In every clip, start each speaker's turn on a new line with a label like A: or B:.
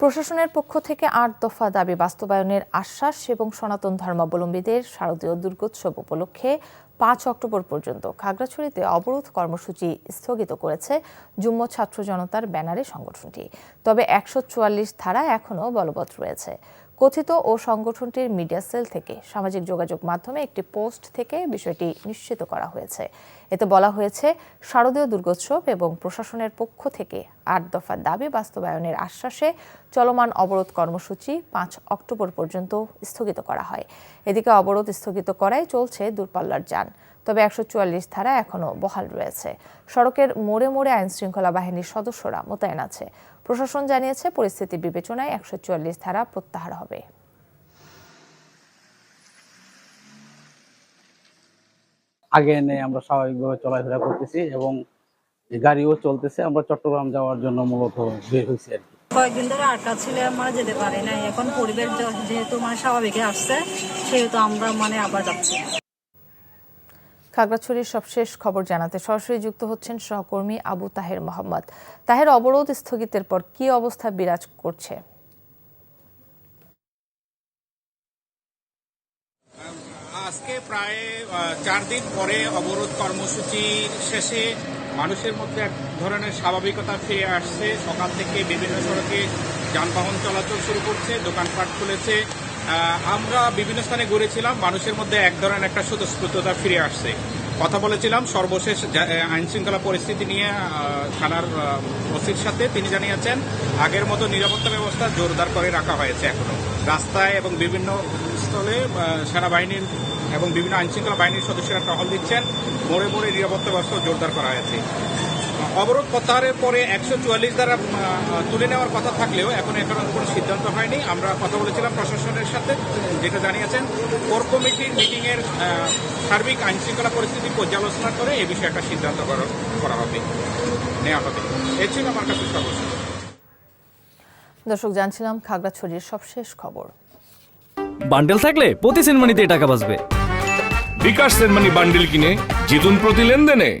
A: প্রশাসনের পক্ষ থেকে আট দফা দাবি বাস্তবায়নের আশ্বাস এবং সনাতন ধর্মাবলম্বীদের শারদীয় দুর্গোৎসব উপলক্ষে পাঁচ অক্টোবর পর্যন্ত খাগড়াছড়িতে অবরোধ কর্মসূচি স্থগিত করেছে যুগ্ম ছাত্র জনতার ব্যানারে সংগঠনটি। তবে একশো চুয়াল্লিশ ধারা এখনও বলবৎ রয়েছে। কথিত ও সংগঠনটির মিডিয়া সেল থেকে সামাজিক যোগাযোগ মাধ্যমে একটি পোস্ট থেকে বিষয়টি নিশ্চিত করা হয়েছে। এতে বলা হয়েছে, শারদীয় দুর্গোৎসব এবং প্রশাসনের পক্ষ থেকে আট দফা দাবি বাস্তবায়নের আশ্বাসে চলমান অবরোধ কর্মসূচি পাঁচ অক্টোবর পর্যন্ত স্থগিত করা হয়। এদিকে অবরোধ স্থগিত করায় চলছে দূরপাল্লার যান। তবে একশো চুয়াল্লিশ ধারা এখনও বহাল রয়েছে। সড়কের মোড়ে মোড়ে আইন শৃঙ্খলা বাহিনীর সদস্যরা মোতায়েন আছে। প্রশাসন জানিয়েছে পরিস্থিতি বিবেচনায় একশো চুয়াল্লিশ ধারা প্রত্যাহার হবে।
B: আগে এনে আমরা স্বাভাবিকভাবে চলাফেরা করতেছি এবং গাড়িও চলতেছে আমরা চট্টগ্রাম যাওয়ার জন্য মূলত বের হয়েছি আর কি।
C: কয়েকদিন ধরে আটকা ছিল আমরা যেতে পারি না এখন পরিবেশ যেহেতু মানে স্বাভাবিক আসছে সেহেতু আমরা মানে আবার যাচ্ছি।
A: খাগড়াছড়ির সবশেষ খবর জানাতে সরাসরি যুক্ত হচ্ছেন সহকর্মী আবু তাহের মোহাম্মদ। তাহের, অবরোধ স্থগিতের পর কি অবস্থা বিরাজ করছে?
D: আজকে প্রায় চার দিন পরে অবরোধ কর্মসূচির শেষে মানুষের মধ্যে এক ধরনের স্বাভাবিকতা ফিরে আসছে। সকাল থেকে বিভিন্ন সড়কে যানবাহন চলাচল শুরু করছে, দোকানপাট খুলেছে। আমরা বিভিন্ন স্থানে ঘুরেছিলাম। মানুষের মধ্যে এক ধরনের একটা স্বতঃস্ফূর্ততা ফিরে আসছে। কথা বলেছিলাম, সর্বশেষ আইন শৃঙ্খলা পরিস্থিতি নিয়ে থানার ওসির সাথে। তিনি জানিয়েছেন, আগের মতো নিরাপত্তা ব্যবস্থা জোরদার করে রাখা হয়েছে এখনও। রাস্তায় এবং বিভিন্ন স্থলে সেনাবাহিনীর এবং বিভিন্ন আইন শৃঙ্খলা বাহিনীর সদস্যরা টহল দিচ্ছেন। মোড়ে মোড়ে নিরাপত্তা ব্যবস্থা জোরদার করা হয়েছে। অবরোধ প্রত্যাহারের পরে একশো চুয়াল্লিশ দ্বারা তুলে নেওয়ার কথা থাকলেও এখন এখন কোনো সিদ্ধান্ত হয়নি। আমরা কথা বলেছিলাম প্রশাসনের সাথে যেটা জানিয়েছেন কোর কমিটির মিটিংয়ের আহ, সার্বিক আইন শৃঙ্খলা পরিস্থিতি পর্যালোচনা করে এ বিষয়ে একটা সিদ্ধান্ত করা- করা হবে নেওয়া হবে। এ ছিল আমার কাছে সর্বশেষ।
A: দর্শক জানছিলাম খাগড়াছড়ির সবশেষ খবর।
E: বান্ডেল থাকলে প্রতি সেনমানিতে টাকা বাঁচবে।
F: বিকাশ সেনমানি বান্ডিল কিনে জিতুন প্রতি লেনদেনে।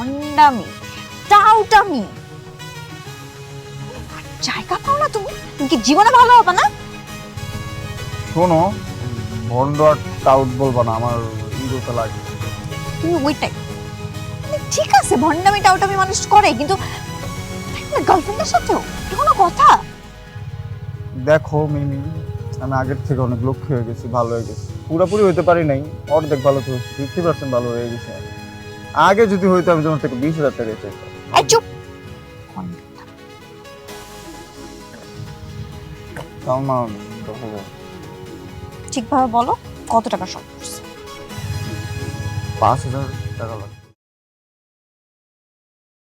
G: ভণ্ডামি টাউটামি জায়গা পাও না তুমি? তুমি কি জীবনে ভালো হবে না?
H: শোনো ভন্ড আর টাউট বলবা না আমার ইগোতে লাগে।
G: তুমি ওইটাই মানে ঠিক আছে ভণ্ডামি টাউটামি মানুষ করে কিন্তু গার্লফ্রেন্ডের সাথেও কোনো কথা?
H: দেখো মিমি আমি আগের থেকে অনেক লক্ষ্য হয়ে গেছি ভালো হয়ে গেছি। পুরোপুরি হইতে পারি নাই অর্ধেক ভালো তো ফিফটি পার্সেন্ট ভালো হয়ে গেছে। আগে যদি হইতো আমি তোমার থেকে বিশ হাজার টাকা চাইতাম।
G: এই চুপ।
H: দশ হাজার।
G: ঠিকভাবে বলো কত টাকা শর্ট করছে?
H: পাঁচ হাজার টাকা লাগবে।